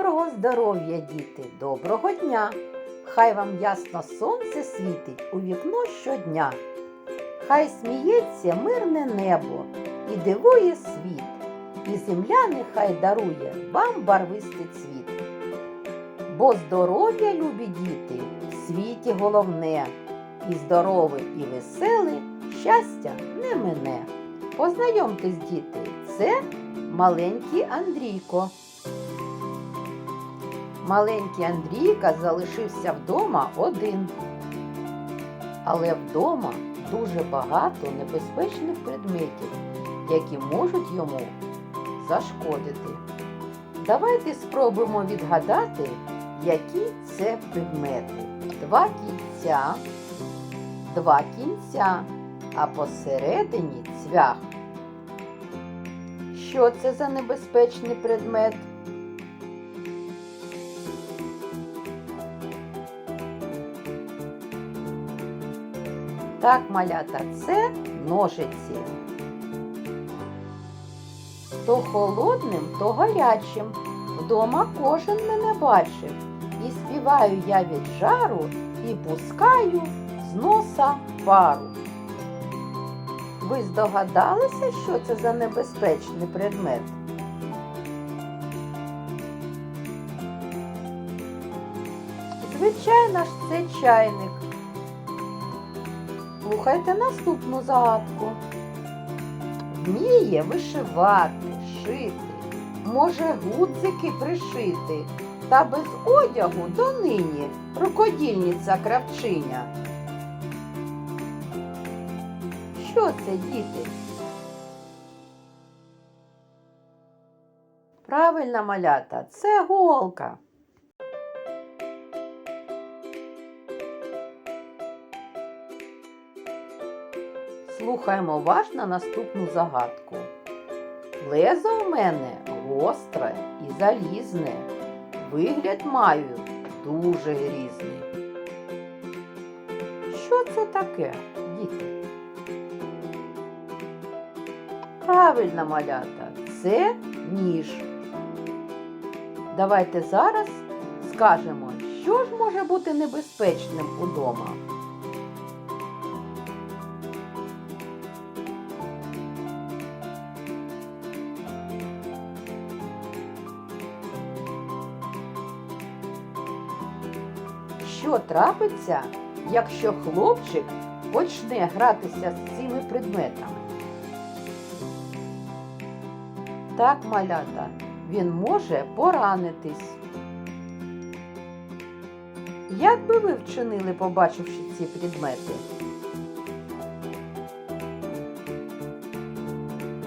Доброго здоров'я, діти, доброго дня! Хай вам ясно сонце світить у вікно щодня. Хай сміється мирне небо і дивує світ, і земля нехай дарує вам барвистий цвіт. Бо здоров'я, любі діти, в світі головне, і здоровий, і веселий щастя не мине. Познайомтесь, діти, це маленький Андрійко. Маленький Андрійка залишився вдома один. Але вдома дуже багато небезпечних предметів, які можуть йому зашкодити. Давайте спробуємо відгадати, які це предмети. Два кільця, два кінця, а посередині цвях. Що це за небезпечний предмет? Так, малята, це ножиці. То холодним, то гарячим. Вдома кожен мене бачив. І співаю я від жару, і пускаю з носа пару. Ви здогадалися, що це за небезпечний предмет? Звичайно ж, це чайник. Слухайте наступну загадку. Вміє вишивати, шити, може гудзики пришити, та без одягу донині рукодільниця кравчиня. Що це, діти? Правильна малята, це голка. Слухаємо уважно наступну загадку. Лезо в мене гостре і залізне. Вигляд маю дуже грізний. Що це таке, діти? Правильно, малята, це ніж. Давайте зараз скажемо, що ж може бути небезпечним удома. Що трапиться, якщо хлопчик почне гратися з цими предметами? Так, малята, він може поранитись. Як би ви вчинили, побачивши ці предмети?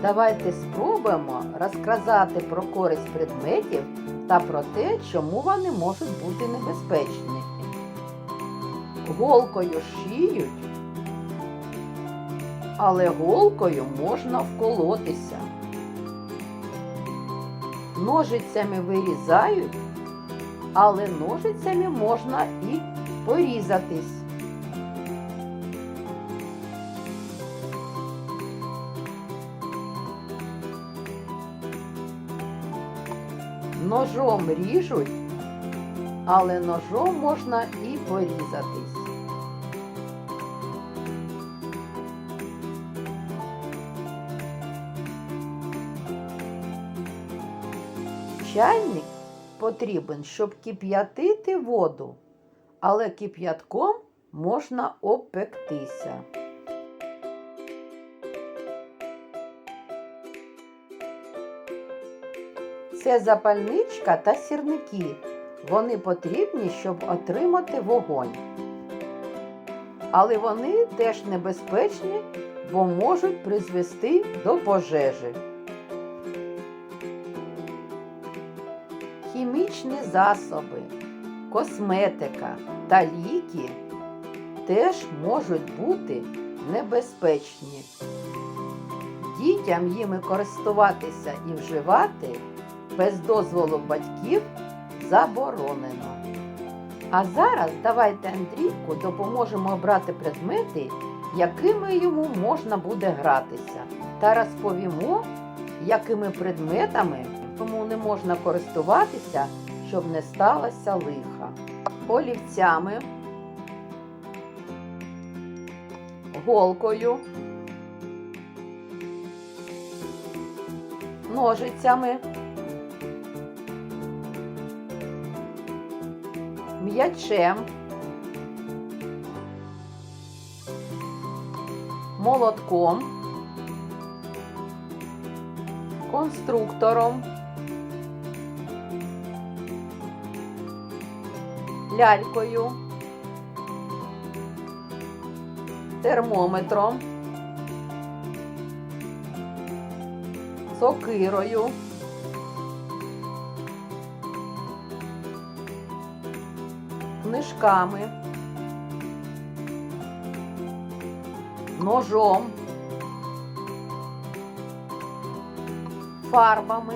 Давайте спробуємо розказати про користь предметів та про те, чому вони можуть бути небезпечні. Голкою шиють, але голкою можна вколотися. Ножицями вирізають, але ножицями можна і порізатись. Ножом ріжуть, але ножом можна і порізатись. Чайник потрібен, щоб кип'ятити воду, але кип'ятком можна обпектися. Це запальничка та сірники. Вони потрібні, щоб отримати вогонь. Але вони теж небезпечні, бо можуть призвести до пожежі. Хімічні засоби, косметика та ліки теж можуть бути небезпечні. Дітям їми користуватися і вживати без дозволу батьків заборонено. А зараз давайте Андрійку допоможемо обрати предмети, якими йому можна буде гратися, та розповімо, якими предметами йому не можна користуватися, щоб не сталося лиха. Олівцями, голкою, ножицями, м'ячем, молотком, конструктором, лялькою, термометром, сокирою, книжками, ножом, фарбами,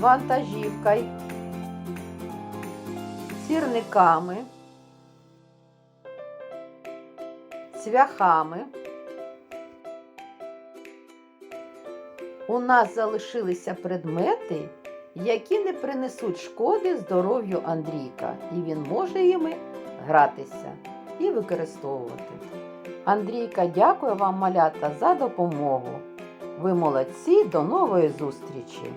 вантажівкою, сірниками, цвяхами. У нас залишилися предмети, які не принесуть шкоди здоров'ю Андрійка, і він може їми гратися і використовувати. Андрійка, дякую вам, малята, за допомогу. Ви молодці, до нової зустрічі!